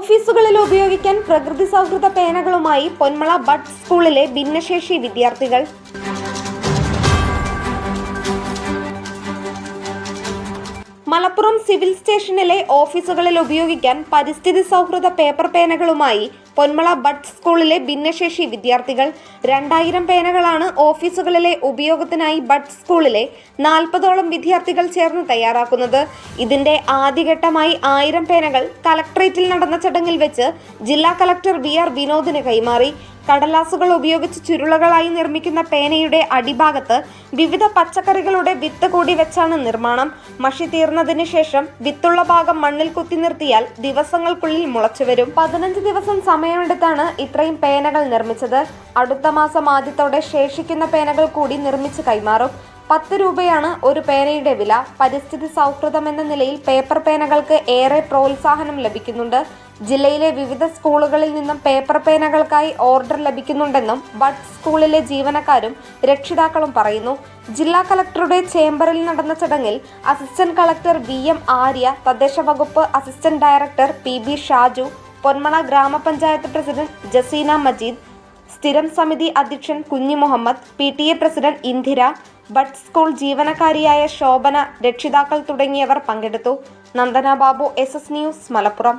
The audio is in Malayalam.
ഓഫീസുകളിൽ ഉപയോഗിക്കാൻ പ്രകൃതി സൗഹൃദ പേനകളുമായി പൊന്മള ബഡ് സ്കൂളിലെ ഭിന്നശേഷി വിദ്യാർത്ഥികൾ മലപ്പുറം സിവിൽ സ്റ്റേഷനിലെ ഓഫീസുകളിൽ ഉപയോഗിക്കാൻ പരിസ്ഥിതി സൗഹൃദ പേപ്പർ പേനകളുമായി പൊന്മള ബഡ് സ്കൂളിലെ ഭിന്നശേഷി വിദ്യാർത്ഥികൾ രണ്ടായിരം പേനകളാണ് ഓഫീസുകളിലെ ഉപയോഗത്തിനായി ബഡ് സ്കൂളിലെ നാൽപ്പതോളം വിദ്യാർത്ഥികൾ ചേർന്ന് തയ്യാറാക്കുന്നത്. ഇതിന്റെ ആദ്യഘട്ടമായി ആയിരം പേനകൾ കലക്ട്രേറ്റിൽ നടന്ന ചടങ്ങിൽ വെച്ച് ജില്ലാ കലക്ടർ വി ആർ വിനോദിന് കൈമാറി. കടലാസുകൾ ഉപയോഗിച്ച് ചുരുളകളായി നിർമ്മിക്കുന്ന പേനയുടെ അടിഭാഗത്ത് വിവിധ പച്ചക്കറികളുടെ വിത്ത് കൂടി വെച്ചാണ് നിർമ്മാണം. മഷി തീർന്നതിന് ശേഷം വിത്തുള്ള ഭാഗം മണ്ണിൽ കുത്തി നിർത്തിയാൽ ദിവസങ്ങൾക്കുള്ളിൽ മുളച്ചു വരും. പതിനഞ്ച് ദിവസം സമയമെടുത്താണ് ഇത്രയും പേനകൾ നിർമ്മിച്ചത്. അടുത്ത മാസം ആദ്യത്തോടെ ശേഷിക്കുന്ന പേനകൾ കൂടി നിർമ്മിച്ച് കൈമാറും. പത്ത് രൂപയാണ് ഒരു പേനയുടെ വില. പരിസ്ഥിതി സൗഹൃദം എന്ന നിലയിൽ പേപ്പർ പേനകൾക്ക് ഏറെ പ്രോത്സാഹനം ലഭിക്കുന്നുണ്ട്. ജില്ലയിലെ വിവിധ സ്കൂളുകളിൽ നിന്നും പേപ്പർ പേനകൾക്കായി ഓർഡർ ലഭിക്കുന്നുണ്ടെന്നും ബഡ് സ്കൂളിലെ ജീവനക്കാരും രക്ഷിതാക്കളും പറയുന്നു. ജില്ലാ കളക്ടറുടെ ചേംബറിൽ നടന്ന ചടങ്ങിൽ assistant collector V M Arya തദ്ദേശ വകുപ്പ് assistant director P B Shaju Ponmala ഗ്രാമപഞ്ചായത്ത് പ്രസിഡന്റ് ജസീന മജീദ് സ്ഥിരം സമിതി അധ്യക്ഷൻ Kunhi Muhammed P T A president Indira bud school ജീവനക്കാരിയായ Shobhana രക്ഷിതാക്കൾ തുടങ്ങിയവർ പങ്കെടുത്തു. Nandana Babu S S news Malappuram.